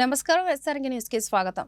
నమస్కారం. ఎస్ఆర్కి న్యూస్కి స్వాగతం.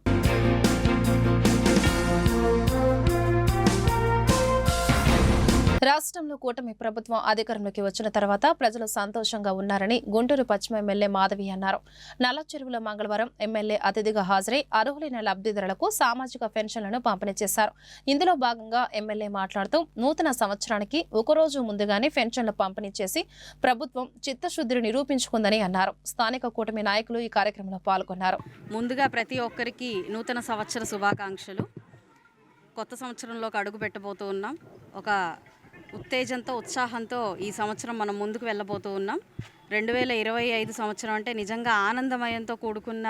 రాష్ట్రంలో కూటమి ప్రభుత్వం అధికారంలోకి వచ్చిన తర్వాత ప్రజలు సంతోషంగా ఉన్నారని గుంటూరు పశ్చిమ ఎమ్మెల్యే మాధవి అన్నారు. నల్ల చెరువులో మంగళవారం ఎమ్మెల్యే అతిథిగా హాజరై అర్హులైన లబ్ధిదారులకు సామాజిక పెన్షన్లను పంపిణీ చేశారు. ఇందులో భాగంగా ఎమ్మెల్యే మాట్లాడుతూ నూతన సంవత్సరానికి ఒకరోజు ముందుగానే పెన్షన్లు పంపిణీ చేసి ప్రభుత్వం చిత్తశుద్ధిని నిరూపించుకుందని అన్నారు. స్థానిక కూటమి నాయకులు ఈ కార్యక్రమంలో పాల్గొన్నారు. ముందుగా ప్రతి ఒక్కరికి నూతన సంవత్సర శుభాకాంక్షలు. కొత్త సంవత్సరంలోకి అడుగు పెట్టబోతూ ఉన్నాం. ఒక ఉత్తేజంతో ఉత్సాహంతో ఈ సంవత్సరం మనం ముందుకు వెళ్ళబోతూ ఉన్నాం. రెండు వేల ఇరవై ఐదు సంవత్సరం అంటే నిజంగా ఆనందమయంతో కూడుకున్న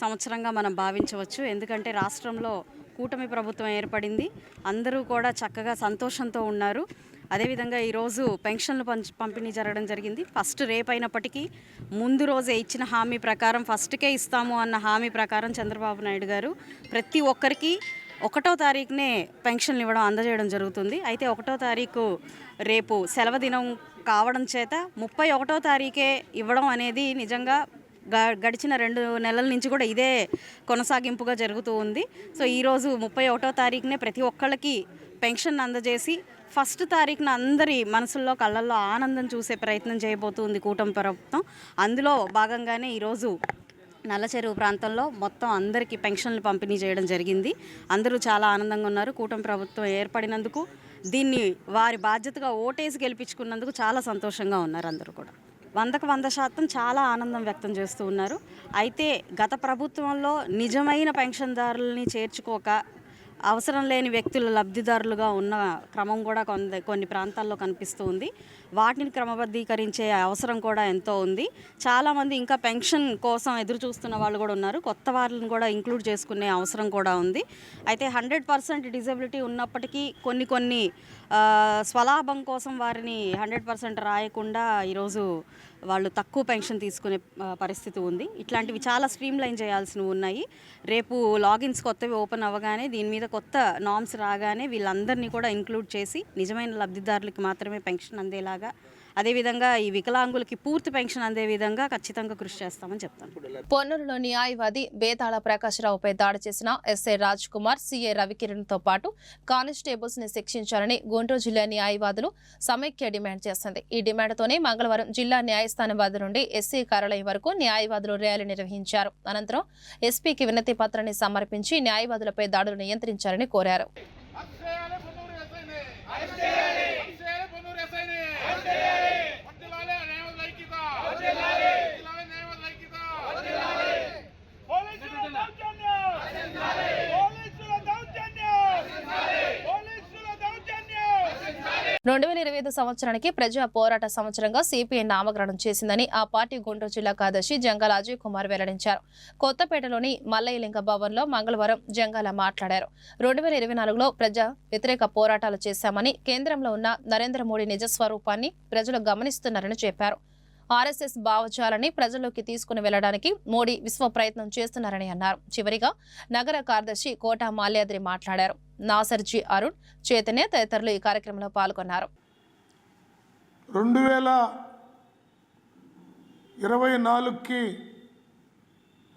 సంవత్సరంగా మనం భావించవచ్చు. ఎందుకంటే రాష్ట్రంలో కూటమి ప్రభుత్వం ఏర్పడింది. అందరూ కూడా చక్కగా సంతోషంతో ఉన్నారు. అదేవిధంగా ఈరోజు పెన్షన్లు పంచ్ పంపిణీ జరగడం జరిగింది. ఫస్ట్ రేపు అయినప్పటికీ ముందు రోజే ఇచ్చిన హామీ ప్రకారం ఫస్ట్కే ఇస్తాము అన్న హామీ ప్రకారం చంద్రబాబు నాయుడు గారు ప్రతి ఒక్కరికి ఒకటో తారీఖునే పెన్షన్లు ఇవ్వడం అందజేయడం జరుగుతుంది. అయితే ఒకటో తారీఖు రేపు సెలవు దినం కావడం చేత ముప్పై ఒకటో తారీఖే ఇవ్వడం అనేది నిజంగా గ- గడిచిన రెండు నెలల నుంచి కూడా ఇదే కొనసాగింపుగా జరుగుతూ ఉంది. సో ఈరోజు ముప్పై ఒకటో తారీఖునే ప్రతి ఒక్కళ్ళకి పెన్షన్ అందజేసి ఫస్ట్ తారీఖున అందరి మనసుల్లో కళ్ళల్లో ఆనందం చూసే ప్రయత్నం చేయబోతుంది కూటమి ప్రభుత్వం. అందులో భాగంగానే ఈరోజు నల్లచెరువు ప్రాంతంలో మొత్తం అందరికీ పెన్షన్లు పంపిణీ చేయడం జరిగింది. అందరూ చాలా ఆనందంగా ఉన్నారు. కూటమి ప్రభుత్వం ఏర్పడినందుకు దీన్ని వారి బాధ్యతగా ఓటేసి గెలిపించుకున్నందుకు చాలా సంతోషంగా ఉన్నారు అందరూ కూడా. వందకు వంద శాతం చాలా ఆనందం వ్యక్తం చేస్తూ ఉన్నారు. అయితే గత ప్రభుత్వంలో నిజమైన పెన్షన్దారుల్ని చేర్చుకోక అవసరం లేని వ్యక్తులు లబ్ధిదారులుగా ఉన్న క్రమం కూడా కొంత కొన్ని ప్రాంతాల్లో కనిపిస్తూ ఉంది. వాటిని క్రమబద్ధీకరించే అవసరం కూడా ఎంతో ఉంది. చాలామంది ఇంకా పెన్షన్ కోసం ఎదురు చూస్తున్న వాళ్ళు కూడా ఉన్నారు. కొత్త వాళ్ళని కూడా ఇంక్లూడ్ చేసుకునే అవసరం కూడా ఉంది. అయితే హండ్రెడ్ పర్సెంట్ డిజబిలిటీ ఉన్నప్పటికీ కొన్ని కొన్ని స్వలాభం కోసం వారిని హండ్రెడ్ పర్సెంట్ రాయకుండా ఈరోజు వాళ్ళు తక్కువ పెన్షన్ తీసుకునే పరిస్థితి ఉంది. ఇట్లాంటివి చాలా స్ట్రీమ్ లైన్ చేయాల్సినవి ఉన్నాయి. రేపు లాగిన్స్ కొత్తవి ఓపెన్ అవ్వగానే దీని మీద కొత్త నామ్స్ రాగానే వీళ్ళందరినీ కూడా ఇంక్లూడ్ చేసి నిజమైన లబ్ధిదారులకి మాత్రమే పెన్షన్ అందేలాగా అదేవిధంగా ఈ వికలాంగులకి పూర్తి పెన్షన్ అందే విధంగా ఖచ్చితంగా కృషి చేస్తామని చెప్తాను. పొన్నూరులో న్యాయవాది బేతాళ ప్రకాశ్రావుపై దాడి చేసిన ఎస్ఐ రాజ్ కుమార్ సీఏ రవికిరణ్తో పాటు కానిస్టేబుల్స్ని శిక్షించాలని గుంటూరు జిల్లా న్యాయవాదులు సమైక్య డిమాండ్ చేసింది ఈ డిమాండ్తోనే మంగళవారం జిల్లా న్యాయస్థానం వద్ద నుండి ఎస్సీ కార్యాలయం వరకు న్యాయవాదులు ర్యాలీ నిర్వహించారు. అనంతరం ఎస్పీకి వినతి పత్రాన్ని సమర్పించి న్యాయవాదులపై దాడులు నియంత్రించాలని కోరారు. ఐదు సంవత్సరానికి ప్రజా పోరాట సంవత్సరంగా సిపిఐ నామకరణం చేసిందని ఆ పార్టీ గుంటూరు జిల్లా కార్యదర్శి జంగాల అజయ్ కుమార్ వెల్లడించారు. కొత్తపేటలోని మల్లయ్యలింగ భవన్లో మంగళవారం జంగాల మాట్లాడారు. రెండు వేల ఇరవై నాలుగులో ప్రజా వ్యతిరేక పోరాటాలు చేశామని కేంద్రంలో ఉన్న నరేంద్ర మోడీ నిజస్వరూపాన్ని ప్రజలు గమనిస్తున్నారని చెప్పారు. ఆర్ఎస్ఎస్ భావజాలని ప్రజల్లోకి తీసుకుని వెళ్ళడానికి మోడీ విశ్వ ప్రయత్నం చేస్తున్నారని అన్నారు. చివరిగా నగర కార్యదర్శి కోట మాల్యాద్రి మాట్లాడారు. నాసర్జీ అరుణ్ చైతన్య తదితరులు ఈ కార్యక్రమంలో పాల్గొన్నారు. రెండు వేల ఇరవై నాలుగుకి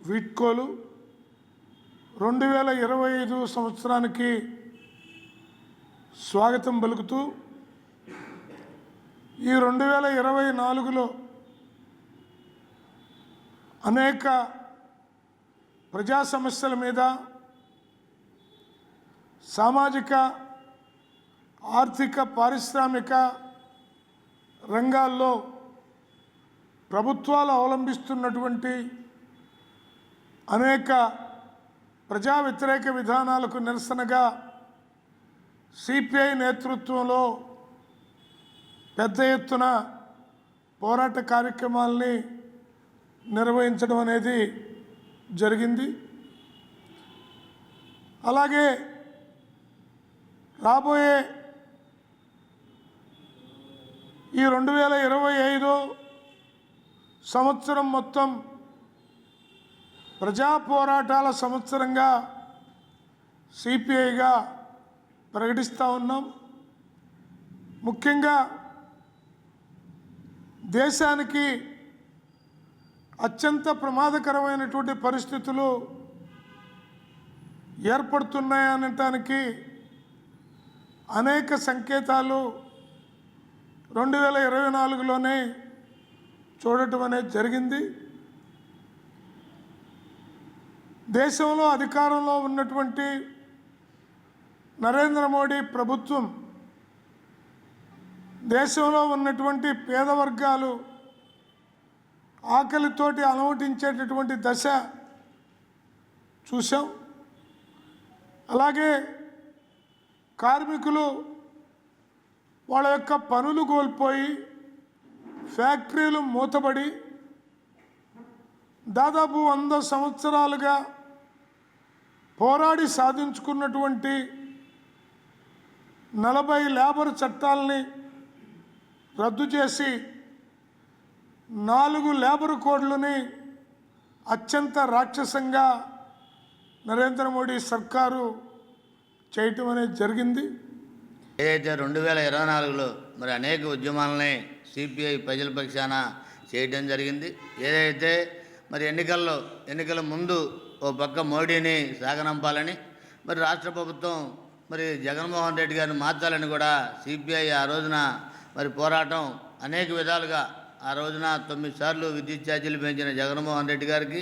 వీట్కోలు రెండు వేల ఇరవై ఐదు సంవత్సరానికి స్వాగతం పలుకుతూ ఈ రెండు వేల ఇరవై నాలుగులో అనేక ప్రజా సమస్యల మీద సామాజిక ఆర్థిక పారిశ్రామిక రంగాల్లో ప్రభుత్వాలు అవలంబిస్తున్నటువంటి అనేక ప్రజా వ్యతిరేక విధానాలకు నిరసనగా సిపిఐ నేతృత్వంలో పెద్ద ఎత్తున పోరాట కార్యక్రమాల్ని నిర్వహించడం అనేది జరిగింది. అలాగే రాబోయే ఈ రెండు వేల ఇరవై ఐదు సంవత్సరం మొత్తం ప్రజా పోరాటాల సంవత్సరంగా సిపిఐగా ప్రకటిస్తూ ఉన్నాం. ముఖ్యంగా దేశానికి అత్యంత ప్రమాదకరమైనటువంటి పరిస్థితులు ఏర్పడుతున్నాయనటానికి అనేక సంకేతాలు రెండు వేల ఇరవై నాలుగులోనే చూడటం అనేది జరిగింది. దేశంలో అధికారంలో ఉన్నటువంటి నరేంద్ర మోడీ ప్రభుత్వం దేశంలో ఉన్నటువంటి పేద వర్గాలు ఆకలితోటి అలవటించేటటువంటి దశ చూసాం అలాగే కార్మికులు వాళ్ళ యొక్క పనులు కోల్పోయి ఫ్యాక్టరీలు మూతబడి దాదాపు వంద సంవత్సరాలుగా పోరాడి సాధించుకున్నటువంటి నలభై లేబర్ చట్టాలని రద్దు చేసి నాలుగు లేబర్ కోడ్లని అత్యంత రాక్షసంగా నరేంద్ర మోడీ సర్కారు చేయటం అనేది జరిగింది. ఏదైతే రెండు వేల ఇరవై నాలుగులో మరి అనేక ఉద్యమాలని సిపిఐ ప్రజల పక్షాన చేయడం జరిగింది. ఏదైతే మరి ఎన్నికల్లో ఎన్నికల ముందు ఓ పక్క మోడీని సాగనంపాలని మరి రాష్ట్ర ప్రభుత్వం మరి జగన్మోహన్ రెడ్డి గారిని మార్చాలని కూడా సిపిఐ ఆ రోజున మరి పోరాటం అనేక విధాలుగా ఆ రోజున తొమ్మిది సార్లు విద్యుత్ ఛార్జీలు పెంచిన జగన్మోహన్ రెడ్డి గారికి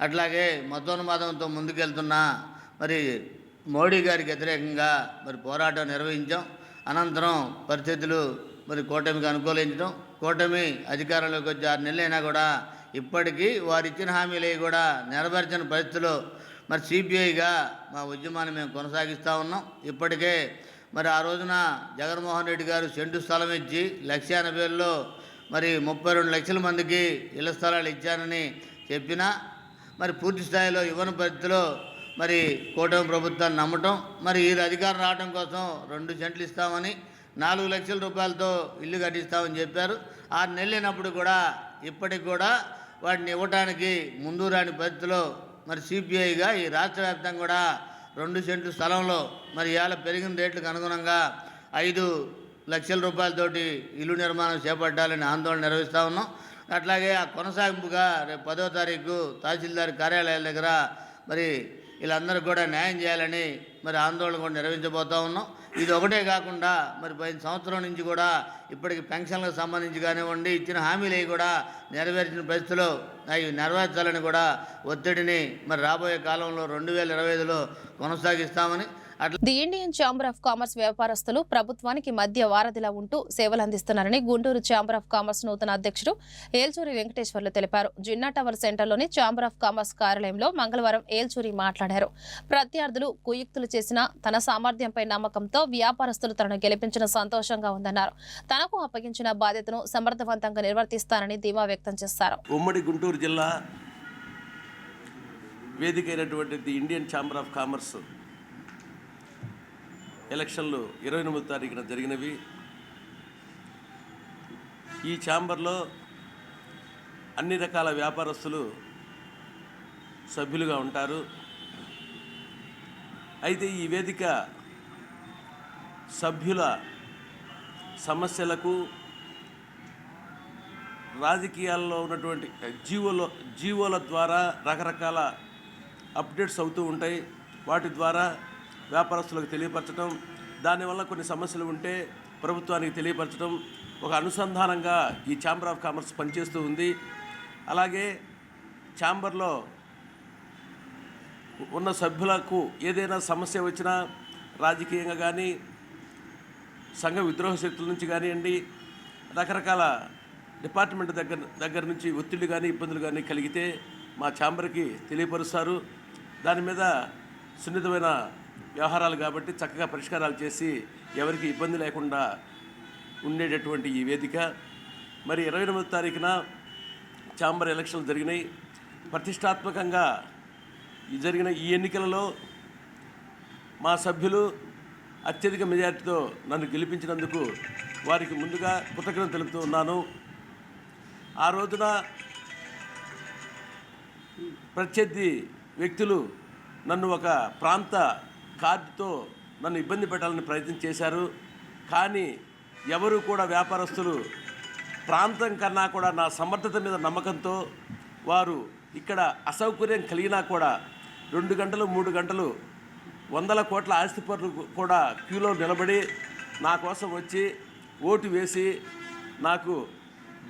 అట్లాగే మతోన్మాదంతో ముందుకెళ్తున్న మరి మోడీ గారికి వ్యతిరేకంగా మరి పోరాటం నిర్వహించాం. అనంతరం పరిస్థితులు మరి కూటమికి అనుకూలించడం. కూటమి అధికారంలోకి వచ్చి ఆరు నెలలైనా కూడా ఇప్పటికీ వారు ఇచ్చిన హామీలు కూడా నెరవేర్చిన పరిస్థితిలో మరి సిపిఐగా మా ఉద్యమాన్ని మేము కొనసాగిస్తూ ఉన్నాం. ఇప్పటికే మరి ఆ రోజున జగన్మోహన్ రెడ్డి గారు సెంటు స్థలం ఇచ్చి లక్ష ఎనభైలో మరి ముప్పై రెండు లక్షల మందికి ఇళ్ళ స్థలాలు ఇచ్చానని చెప్పినా మరి పూర్తి స్థాయిలో ఇవ్వని పరిస్థితిలో మరి కూటమి ప్రభుత్వాన్ని నమ్మటం మరి వీరు అధికారం రావడం కోసం రెండు సెంట్లు ఇస్తామని నాలుగు లక్షల రూపాయలతో ఇల్లు కట్టిస్తామని చెప్పారు. ఆరు నెలలైనప్పుడు కూడా ఇప్పటికి కూడా వాటిని ఇవ్వటానికి ముందు రాని పరిస్థితిలో మరి సిపిఐగా ఈ రాష్ట్ర వ్యాప్తంగా కూడా రెండు సెంట్లు స్థలంలో మరి ఇవాళ పెరిగిన రేట్లకు అనుగుణంగా ఐదు లక్షల రూపాయలతోటి ఇల్లు నిర్మాణం చేపట్టాలని ఆందోళన నిర్వహిస్తూ ఉన్నాం. అట్లాగే ఆ కొనసాగింపుగా రేపు పదో తారీఖు తహసీల్దార్ కార్యాలయాల దగ్గర మరి వీళ్ళందరికీ కూడా న్యాయం చేయాలని మరి ఆందోళన కూడా నిర్వహించబోతా ఉన్నాం. ఇది ఒకటే కాకుండా మరి పది సంవత్సరం నుంచి కూడా ఇప్పటికి పెన్షన్లకు సంబంధించి కానివ్వండి ఇచ్చిన హామీలు కూడా నెరవేర్చిన పరిస్థితిలో అవి నెరవేర్చాలని కూడా ఒత్తిడిని మరి రాబోయే కాలంలో రెండు వేల ఇరవై ఐదులో కొనసాగిస్తామని the Indian chamber of commerce వ్యాపారస్తులు ప్రభుత్వానికి మధ్య వారధిలా ఉంటూ సేవలు అందిస్తున్నారని గుంటూరు ఛాంబర్ ఆఫ్ కామర్స్ నూతన అధ్యక్షుడు ఏల్చూరి వెంకటేశ్వర్లు తెలిపారు. జిన్నా టవర్ సెంటర్లోని ఛాంబర్ ఆఫ్ కామర్స్ కార్యాలయంలో మంగళవారం ఏల్చూరి మాట్లాడారు. ప్రత్యర్థులు కుయుక్తులు చేసిన తన సామర్థ్యంపై నమ్మకంతో వ్యాపారస్తులు తనను గెలిపించిన సంతోషంగా ఉందన్నారు. తనకు అప్పగించిన బాధ్యతను సమర్థవంతంగా నిర్వర్తిస్తానని ధీమా వ్యక్తం చేశారు. ఉమ్మడి గుంటూరు జిల్లా వేదిక అయినటువంటి the Indian chamber of commerce ఎలక్షన్లు ఇరవై ఎనిమిది తారీఖున జరిగినవి. ఈ ఛాంబర్లో అన్ని రకాల వ్యాపారస్తులు సభ్యులుగా ఉంటారు. అయితే ఈ వేదిక సభ్యుల సమస్యలకు రాజకీయాల్లో ఉన్నటువంటి జీవోలో జీవోల ద్వారా రకరకాల అప్డేట్స్ అవుతూ ఉంటాయి. వాటి ద్వారా వ్యాపారస్తులకు తెలియపరచడం దానివల్ల కొన్ని సమస్యలు ఉంటే ప్రభుత్వానికి తెలియపరచడం ఒక అనుసంధానంగా ఈ ఛాంబర్ ఆఫ్ కామర్స్ పనిచేస్తూ ఉంది. అలాగే ఛాంబర్లో ఉన్న సభ్యులకు ఏదైనా సమస్య వచ్చినా రాజకీయంగా కానీ సంఘ విద్రోహ శక్తుల నుంచి కానివ్వండి రకరకాల డిపార్ట్మెంట్ దగ్గర దగ్గర నుంచి ఒత్తిళ్ళు కానీ ఇబ్బందులు కానీ కలిగితే మా ఛాంబర్కి తెలియపరుస్తారు. దాని మీద సున్నితమైన వ్యవహారాలు కాబట్టి చక్కగా పరిష్కారాలు చేసి ఎవరికి ఇబ్బంది లేకుండా ఉండేటటువంటి ఈ వేదిక. మరి ఇరవై ఎనిమిది తారీఖున ఛాంబర్ ఎలక్షన్లు జరిగినాయి. ప్రతిష్టాత్మకంగా ఈ జరిగిన ఈ ఎన్నికలలో మా సభ్యులు అత్యధిక మెజార్టీతో నన్ను గెలిపించినందుకు వారికి ముందుగా కృతజ్ఞత తెలుపుతూ ఉన్నాను. ఆ రోజున ప్రత్యర్థి వ్యక్తులు నన్ను ఒక ప్రాంత కార్డుతో నన్ను ఇబ్బంది పెట్టాలని ప్రయత్నం చేశారు. కానీ ఎవరు కూడా వ్యాపారస్తులు ప్రాంతం కన్నా కూడా నా సమర్థత మీద నమ్మకంతో వారు ఇక్కడ అసౌకర్యం కలిగినా కూడా రెండు గంటలు మూడు గంటలు వందల కోట్ల ఆస్తిపరులు కూడా క్యూలో నిలబడి నా కోసం వచ్చి ఓటు వేసి నాకు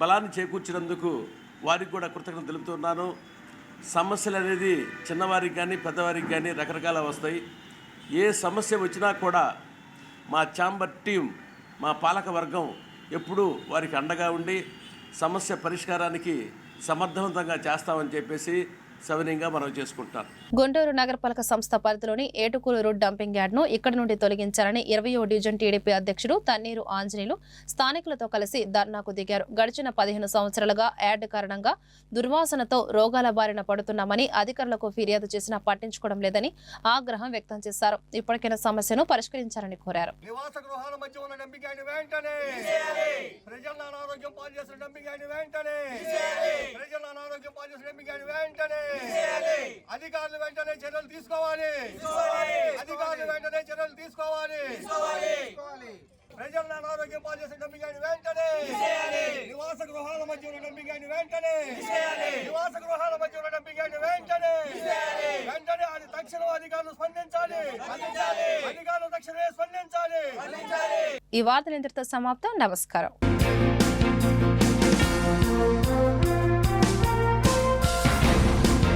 బలాన్ని చేకూర్చినందుకు వారికి కూడా కృతజ్ఞత తెలుపుతున్నాను. సమస్యలు అనేది చిన్నవారికి కానీ పెద్దవారికి కానీ రకరకాల వస్తాయి. ఏ సమస్య వచ్చినా కూడా మా ఛాంబర్ టీం మా పాలక వర్గం ఎప్పుడూ వారికి అండగా ఉండి సమస్య పరిష్కారానికి సమర్థవంతంగా చేస్తామని చెప్పేసి సవినయంగా మనం చేసుకుంటాం. గుంటూరు నగరపాలక సంస్థ పరిధిలోని ఏటుకూరు రోడ్ డంపింగ్ యార్డ్ను ఇక్కడి నుండి తొలగించాలని ఇరవయో డివిజన్ టీడీపీ అధ్యక్షుడు తన్నీరు ఆంజనేయులు స్థానికులతో కలిసి ధర్నాకు దిగారు. గడిచిన పదిహేను సంవత్సరాలుగా యార్డ్ కారణంగా దుర్వాసనతో రోగాల బారిన పడుతున్నామని అధికారులకు ఫిర్యాదు చేసినా పట్టించుకోవడం లేదని ఆగ్రహం వ్యక్తం చేశారు. ఇప్పటికైనా సమస్యను పరిష్కరించాలని కోరారు. నివాస గృహాల మధ్య ఉన్న డంపింగ్ యార్డ్ వెంటనే ప్రజల అనారోగ్యం పాలు చేసిన డంపింగ్ యార్డ్ వెంటనే ప్రజల అనారోగ్యం పాలు చేసిన డంపింగ్ యార్డ్ వెంటనే అధికారులు వెంటనే చర్యలు తీసుకోవాలి. అధికారులు వెంటనే చర్యలు తీసుకోవాలి. ప్రజల అనారోగ్యం పాలు చేసిన డంపింగ్ వెంటనే. నివాస గృహాల మధ్య ఉన్న డంపింగ్ వెంటనే. నివాస గృహాల మధ్య ఉన్న డంపింగ్ వెంటనే. వెంటనే అది తక్షణం అధికారులు స్పందించాలి. అధికారులు తక్షణమే స్పందించాలి. ఈ వార్తలు ఇంతటితో సమాప్తం. నమస్కారం.